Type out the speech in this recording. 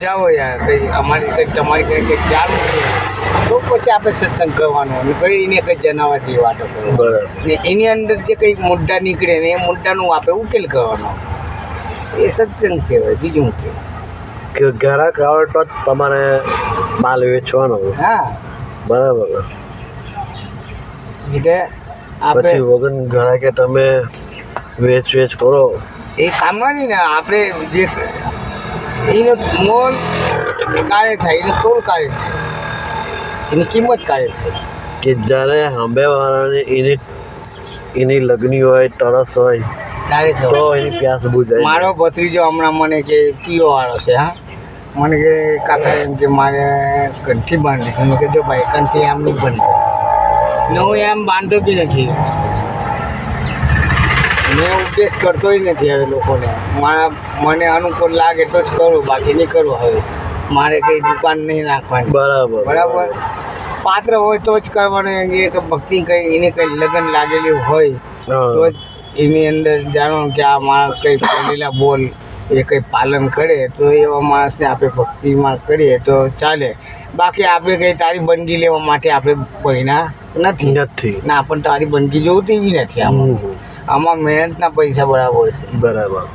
જાઓ યાર કઈ અમારી કઈ તમારી કઈ કઈ ચાલુ છે તો પછી આપણે સત્સંગ કરવાનો. અને કઈ એને કઈ જણાવવા જેવી વાતો કરો ને એની અંદર જે કઈ મુદ્દા નીકળે ને એ મુદ્દાનું આપણે ઉકેલ કરવાનો. એ સત્સંગ છે હવે બીજું કે કે ગ્રાહક આવે તો જ તમારે માલ વેચવાનો હા. બરાબર. એટલે આપણે વગર ગ્રાહકે તમે વેચ વેચ કરો. એ કામવાની ને આપણે જે એનો મોલ કાળે થાય એને તોલ કાળે થાય. એની કિંમત કાળે થાય. કે જ્યારે સાંભળવાળાને એની એની લગ્ની હોય તરસ હોય ત્યારે તો એની પ્યાસ બુજાય. મારો ભત્રીજો હમણાં મને કે પીઓ વાળો છે હા? મને કે કાકા એમ કે મારે કંઠી બાંધી છે. મેં કીધું ભાઈ કંઠી આમ નહીં બાંધતો ને હું એમ બાંધો બી નથી. મેં ઉપદેશ કરતોય નથી હવે લોકોને. મારા મને અનુકૂળ લાગે તો જ કરું બાકી નહીં કરું હવે. મારે કંઈ દુકાન નહીં નાખવાની. બરાબર. બરાબર? પાત્ર હોય તો જ કરવાનું એ કે ભક્તિ કંઈ એને કંઈ લગ્ન લાગેલી હોય તો જ એની અંદર જાણો કે આ માણસ કંઈ બોલેલા બોલ એ કંઈ પાલન કરે તો એવા માણસને આપણે ભક્તિમાં કરીએ તો ચાલે. બાકી આપણે કંઈ તારી બંદી લેવા માટે આપણે બન્યા નથી. નથી. ના પણ તારી બંદી જોતી બી નથી આમાં. આમાં મહેનતના પૈસા બરાબર છે. બરાબર.